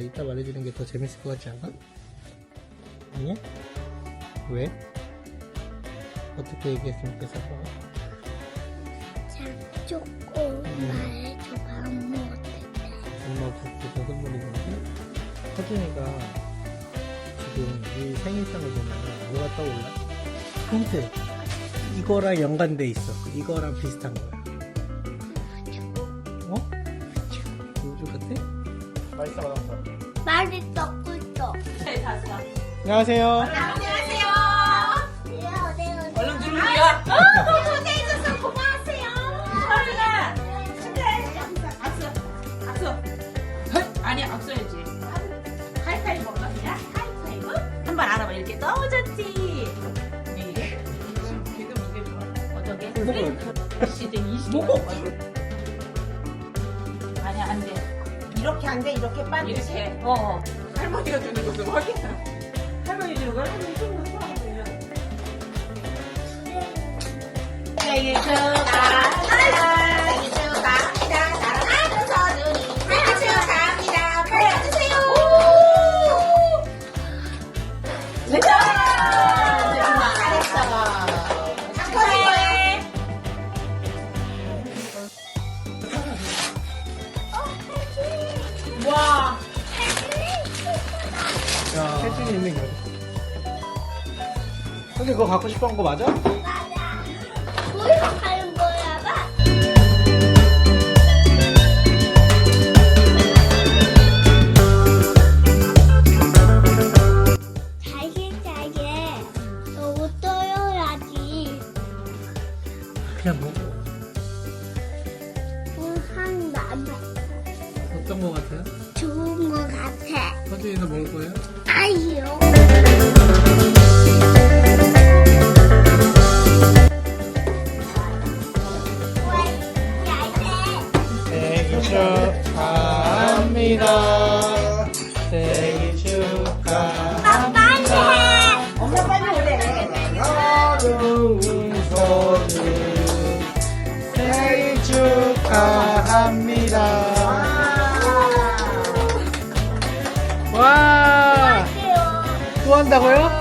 이따 말해주는 게 더 재밌을 것 같지 않아? 아니야? 왜? 어떻게 얘기했으면 좋겠어? 자, 조금 말해줘봐. 안 먹을 때. 엄마 때 선물이 뭐지? 서준이가 지금 이 생일상을 보면 뭐가 떠올라? 힌트 이거랑 연관돼 있어 이거랑 비슷한 거야 맛있어 맛있어 말이 떡고 있어. 안녕하세요 안녕하세요. 얼른 들어오야. 고생해줘서 고마우세요. 서준아, 축하해. 악수, 악수. 아니 악수해야지. 하이파이브 먹나 그냥? 하이파이브? 한번 알아봐 이렇게 떠졌지. 이게 지금 이게 좋아. 어떻게? 먹어요. 시대 20. 먹어. 이렇게 안 돼, 이렇게 빨리. 이렇게. 어. 어. 할머니가 주는 것도 확인. 할머니 주는 걸 할머니 주는 거 생일 축하 혜준이 있는 거 근데 그거 갖고 싶은 거 맞아? 가는 거야, 봐. 잘게 잘게 너무 떠요야지 그냥 먹어 한 남에 어떤 거 같아요? 좋은 거 같아 서준이도 먹을 거예요? 생일 축하합니다. 생일 축하합니다. 빨리 해 엄마 빨리 오래. 사랑하는 서준 생일 축하합니다. 와! 또 한다고요?